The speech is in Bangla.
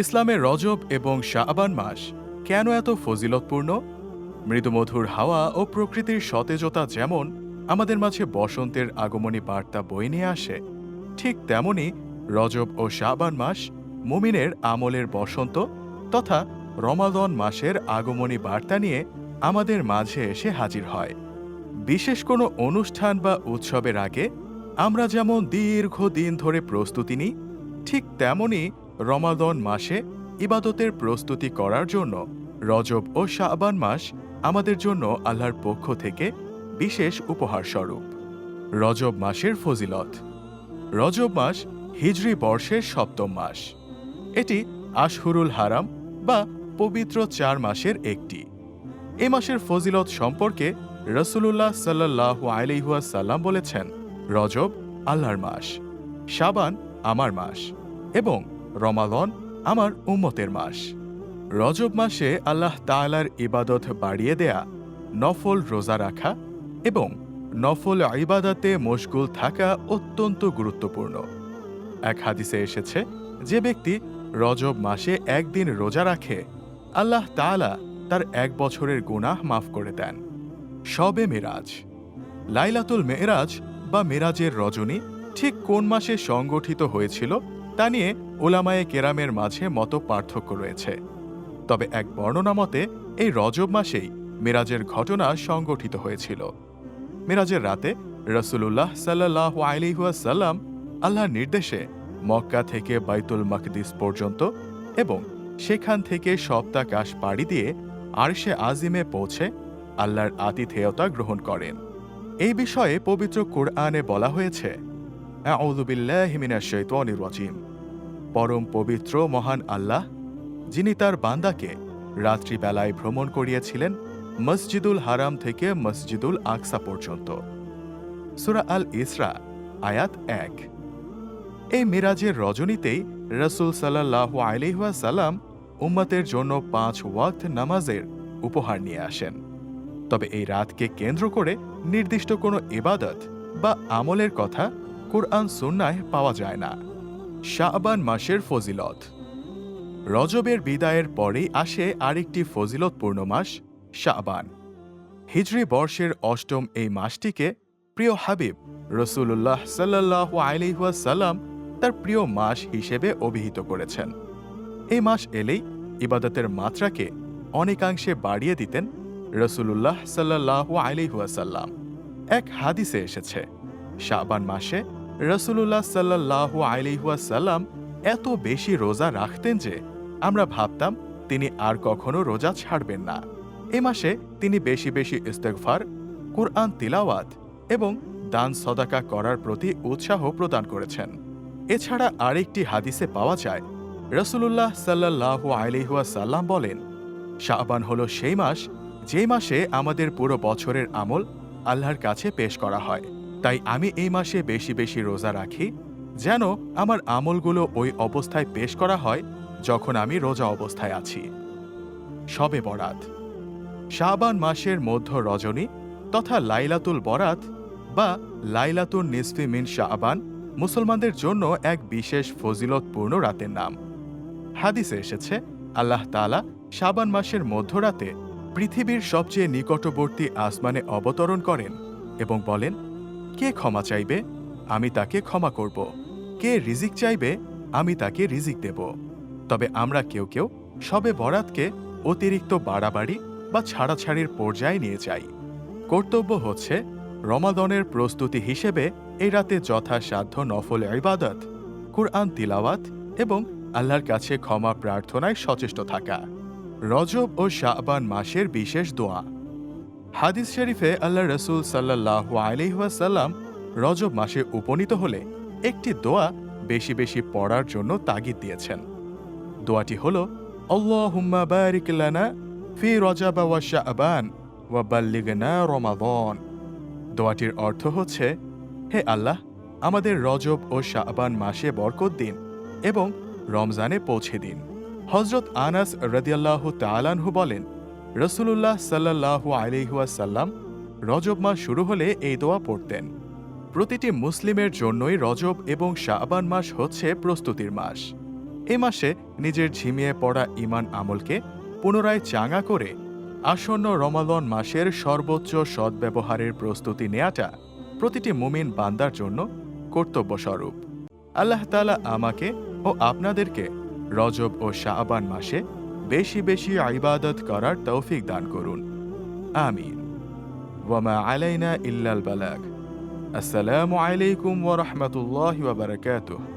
ইসলামের রজব এবং শাবান মাস কেন এত ফজিলতপূর্ণ? মৃদুমধুর হাওয়া ও প্রকৃতির সতেজতা যেমন আমাদের মাঝে বসন্তের আগমনী বার্তা বয়ে নিয়ে আসে, ঠিক তেমনি রজব ও শাবান মাস মুমিনের আমলের বসন্ত তথা রমাদন মাসের আগমনী বার্তা নিয়ে আমাদের মাঝে এসে হাজির হয়। বিশেষ কোনো অনুষ্ঠান বা উৎসবের আগে আমরা যেমন দীর্ঘ দিন ধরে প্রস্তুতি নিই, ঠিক তেমনি রমাদন মাসে ইবাদতের প্রস্তুতি করার জন্য রজব ও শাবান মাস আমাদের জন্য আল্লাহর পক্ষ থেকে বিশেষ উপহার স্বরূপ। রজব মাসের ফজিলত। রজব মাস হিজরি বর্ষের সপ্তম মাস। এটি আশহুরুল হারাম বা পবিত্র চার মাসের একটি। এ মাসের ফজিলত সম্পর্কে রসুলুল্লাহ সাল্লাহ আলাইহুয়া সাল্লাম বলেছেন, রজব আল্লাহর মাস, শাবান আমার মাস এবং রমালন আমার উম্মতের মাস। রজব মাসে আল্লাহ তাআলার ইবাদত বাড়িয়ে দেয়া, নফল রোজা রাখা এবং নফল ইবাদাতে মশগুল থাকা অত্যন্ত গুরুত্বপূর্ণ। এক হাদিসে এসেছে, যে ব্যক্তি রজব মাসে একদিন রোজা রাখে, আল্লাহ তাআলা তার এক বছরের গুনাহ মাফ করে দেন। সবে মেরাজ। লাইলাতুল মেরাজ বা মেরাজের রজনী ঠিক কোন মাসে সংগঠিত হয়েছিল তা নিয়ে ওলামায়ে কেরামের মাঝে মত পার্থক্য রয়েছে। তবে এক বর্ণনা মতে, এই রজব মাসেই মেরাজের ঘটনা সংগঠিত হয়েছিল। মেরাজের রাতে রসুলুল্লাহ সাল্লাহ আলিহাসাল্লাম আল্লাহর নির্দেশে মক্কা থেকে বাইতুল মাকদিস পর্যন্ত এবং সেখান থেকে সপ্তাকাশ পাড়ি দিয়ে আরশে আজিমে পৌঁছে আল্লাহর আতিথেয়তা গ্রহণ করেন। এই বিষয়ে পবিত্র কোরআনে বলা হয়েছে রাজিম। পরম পবিত্র, মহান আল্লাহ, যিনি তার বান্দাকে রাত্রিবেলায় ভ্রমণ করিয়েছিলেন মসজিদুল হারাম থেকে মসজিদুল আকসা পর্যন্ত। সুরা আল ইসরা, আয়াত এক। এই মিরাজের রজনীতেই রসুল সাল্লাহ আলিহাসাল্লাম উম্মতের জন্য পাঁচ ওয়াক্ত নামাজের উপহার নিয়ে আসেন। তবে এই রাতকে কেন্দ্র করে নির্দিষ্ট কোনো ইবাদত বা আমলের কথা কোরআন সুন্নায় পাওয়া যায় না। শাবান মাসের ফজিলত। রজবের বিদায়ের পরেই আসে আরেকটি ফজিলতপূর্ণ মাস, শাবান। হিজরি বর্ষের অষ্টম এই মাসটিকে প্রিয় হাবিব রসুল্লাহ সাল্লাহ আলিহাসাল্লাম তার প্রিয় মাস হিসেবে অভিহিত করেছেন। এই মাস এলেই ইবাদতের মাত্রাকে অনেকাংশে বাড়িয়ে দিতেন রসুল্লাহ সাল্লাহ আলিহাসাল্লাম এক হাদিসে এসেছে, শাবান মাসে রসুল্লাহ সাল্লাহ আলিহাসাল্লাম এত বেশি রোজা রাখতেন যে আমরা ভাবতাম তিনি আর কখনো রোজা ছাড়বেন না। এ মাসে তিনি বেশি বেশি ইস্তেগফার, কুরআন তিলাওয়াত এবং দান সদাকা করার প্রতি উৎসাহ প্রদান করেছেন। এছাড়া আরেকটি হাদিসে পাওয়া যায় রসুল্লাহ সাল্লাহ আলিহুয়া সাল্লাম বলেন, শাবান হল সেই মাস যে মাসে আমাদের পুরো বছরের আমল আল্লাহর কাছে পেশ করা হয়। তাই আমি এই মাসে বেশি বেশি রোজা রাখি, যেন আমার আমলগুলো ওই অবস্থায় পেশ করা হয় যখন আমি রোজা অবস্থায় আছি। সবে বরাত। শাবান মাসের মধ্য রজনী তথা লাইলাতুল বরাত বা লাইলাতুল নিসফি মিন শাবান মুসলমানদের জন্য এক বিশেষ ফজিলতপূর্ণ রাতের নাম। হাদিসে এসেছে, আল্লাহ তালা শাবান মাসের মধ্যরাতে পৃথিবীর সবচেয়ে নিকটবর্তী আসমানে অবতরণ করেন এবং বলেন কে ক্ষমা চাইবে? আমি তাকে ক্ষমা করব। কে রিজিক চাইবে? আমি তাকে রিজিক দেব। তবে আমরা কেউ কেউ সবে বরাতকে অতিরিক্ত বাড়াবাড়ি বা ছাড়াছাড়ির পর্যায়ে নিয়ে যাই। কর্তব্য হচ্ছে রমাদনের প্রস্তুতি হিসেবে এই রাতে যথাসাধ্য নফল ইবাদত, কুরআন তিলাওয়াত এবং আল্লাহর কাছে ক্ষমা প্রার্থনায় সচেষ্ট থাকা। রজব ও শাহবান মাসের বিশেষ দোয়া। হাদিস শরীফে আল্লাহ রসুল সাল্লাহ আলিহাসাল্লাম রজব মাসে উপনীত হলে একটি দোয়া বেশি বেশি পড়ার জন্য তাগিদ দিয়েছেন। দোয়াটি হল ফি ওয়া ওয়া রমাদান। দোয়াটির অর্থ হচ্ছে, হে আল্লাহ, আমাদের রজব ও শাহবান মাসে বরকত দিন এবং রমজানে পৌঁছে দিন। হজরত আনাস রদিয়াল্লাহ তালানহু বলেন রসুল্লাহ সাল্লাহ আলিহাসাল্লাম রজব মাস শুরু হলে এই দোয়া পড়তেন। প্রতিটি মুসলিমের জন্যই রজব এবং শাহবান মাস হচ্ছে প্রস্তুতির মাস। এ মাসে নিজের ঝিমিয়ে পড়া ইমান আমলকে পুনরায় চাঙা করে আসন্ন রমালন মাসের সর্বোচ্চ সদ্ব্যবহারের প্রস্তুতি নেয়াটা প্রতিটি মুমিন বান্দার জন্য কর্তব্যস্বরূপ। আল্লাহ তাআলা আমাকে ও আপনাদেরকে রজব ও শাবান মাসে বেশি বেশি ইবাদত করার তৌফিক দান করুন। আমিন। ওয়ামা আলাইনা ইল্লাল বালাগ। আসসালামু আলাইকুম ওয়া রাহমাতুল্লাহি ওয়া বারাকাতুহু।